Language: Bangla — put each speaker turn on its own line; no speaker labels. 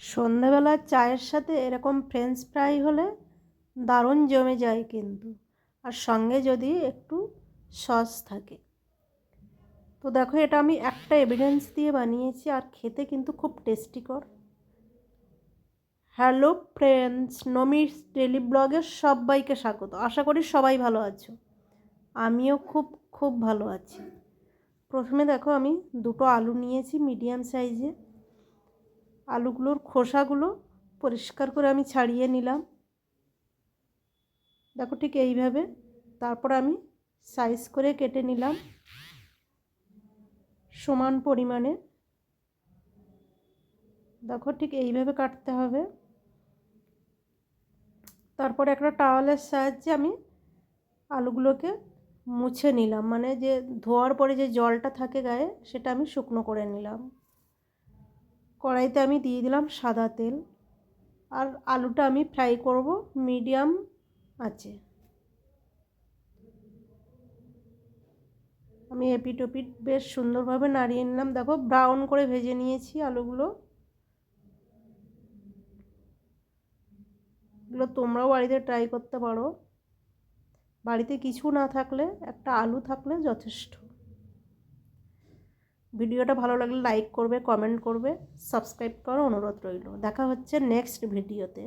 সন্ধেবেলা চায়ের সাথে এরকম ফ্রেঞ্চ ফ্রাই হলে দারুণ জমে যায় কিন্তু। আর সঙ্গে যদি একটু সস থাকে। তো দেখো, এটা আমি একটা এভিডেন্স দিয়ে বানিয়েছি আর খেতে কিন্তু খুব টেস্টিকর হ্যালো ফ্রেন্ডস নমিস ডেলি ব্লগের সবাইকে স্বাগত। আশা করি সবাই ভালো আছো। আমিও খুব খুব ভালো আছি। প্রথমে দেখো, আমি দুটো আলু নিয়েছি মিডিয়াম সাইজে আলুগুলোর খোসাগুলো পরিষ্কার করে আমি ছাড়িয়ে নিলাম। দেখো ঠিক এইভাবে। তারপর আমি সাইজ করে কেটে নিলাম। সমান পরিমাণে। দেখো ঠিক এইভাবে কাটতে হবে। তারপর একটা টাওয়ালের সাহায্যে আমি আলুগুলোকে মুছে নিলাম। মানে যে ধোয়ার পরে যে জলটা থাকে গায়ে, সেটা আমি শুকনো করে নিলাম। কড়াইতে আমি দিয়ে দিলাম সাদা তেল আর আলুটা আমি ফ্রাই করব মিডিয়াম আছে আমি এপিট ওপিট বেশ সুন্দরভাবে নাড়িয়ে নিলাম। দেখো ব্রাউন করে ভেজে নিয়েছি আলুগুলো। এগুলো তোমরাও বাড়িতে ট্রাই করতে পারো। বাড়িতে কিছু না থাকলে, একটা আলু থাকলে যথেষ্ট। ভিডিওটা ভালো লাগলে লাইক করবে কমেন্ট করবে সাবস্ক্রাইব করার অনুরোধ রইল। দেখা হচ্ছে নেক্সট ভিডিওতে।